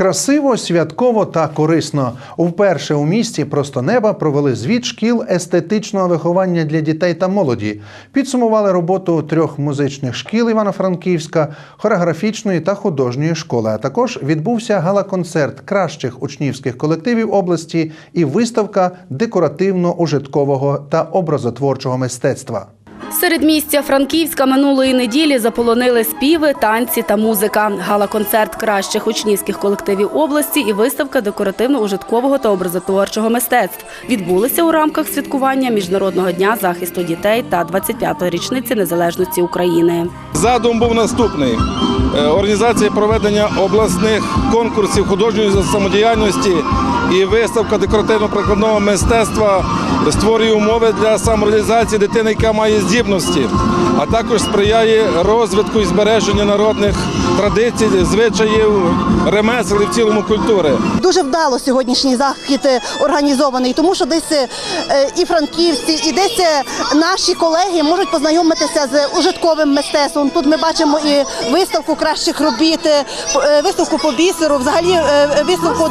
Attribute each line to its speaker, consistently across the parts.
Speaker 1: Красиво, святково та корисно. Вперше у місті просто неба провели звіт шкіл естетичного виховання для дітей та молоді. Підсумували роботу трьох музичних шкіл Івано-Франківська, хореографічної та художньої школи. А також відбувся гала-концерт кращих учнівських колективів області і виставка декоративно-ужиткового та образотворчого мистецтва.
Speaker 2: Серед місця Франківська минулої неділі заполонили співи, танці та музика. Гала-концерт кращих учнівських колективів області і виставка декоративно-ужиткового та образотворчого мистецтв відбулися у рамках святкування Міжнародного дня захисту дітей та 25-ї річниці незалежності України.
Speaker 3: Задум був наступний: Е, організація проведення обласних конкурсів художньої самодіяльності і виставка декоративно-прикладного мистецтва створює умови для самореалізації дитини, яка має здібності, а також сприяє розвитку і збереженню народних традицій, звичаїв, ремесел і в цілому культури.
Speaker 4: Дуже вдало сьогоднішній захід е, організований, тому що десь е, і франківці, і десь е, наші колеги можуть познайомитися з ужитковим мистецтвом. Тут ми бачимо і виставку кращих робіт, виставку по бісеру, взагалі виставку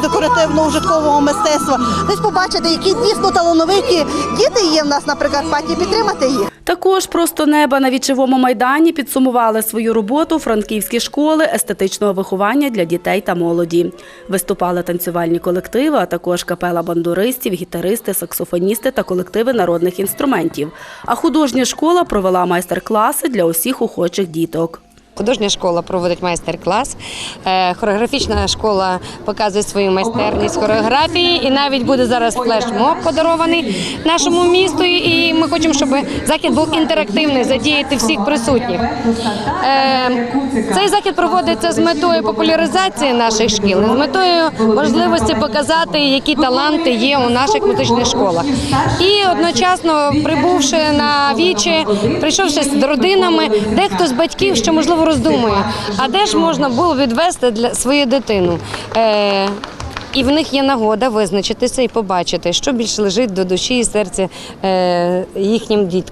Speaker 4: декоративно-ужиткового мистецтва. Десь побачити, які дійсно талановиті діти є в нас на Прикарпатті, підтримати їх.
Speaker 2: Також просто неба на вічовому майдані підсумували свою роботу франківські школи естетичного виховання для дітей та молоді. Виступали танцювальні колективи, а також капела бандуристів, гітаристи, саксофоністи та колективи народних інструментів. А художня школа провела майстер-класи для усіх охочих діток.
Speaker 5: Художня школа проводить майстер-клас. Е, Хореографічна школа показує свою майстерність хореографії, і навіть буде зараз флешмоб подарований нашому місту. І ми хочемо, щоб захід був інтерактивний, задіяти всіх присутніх. Е, Цей захід проводиться з метою популяризації наших шкіл, з метою можливості показати, які таланти є у наших музичних школах. І одночасно прибувши на вічі, прийшовши з родинами, дехто з батьків ще можливо роздумує, а де ж можна було відвести свою дитину. І в них є нагода визначитися і побачити, що більше лежить до душі і серця е, їхнім діткам.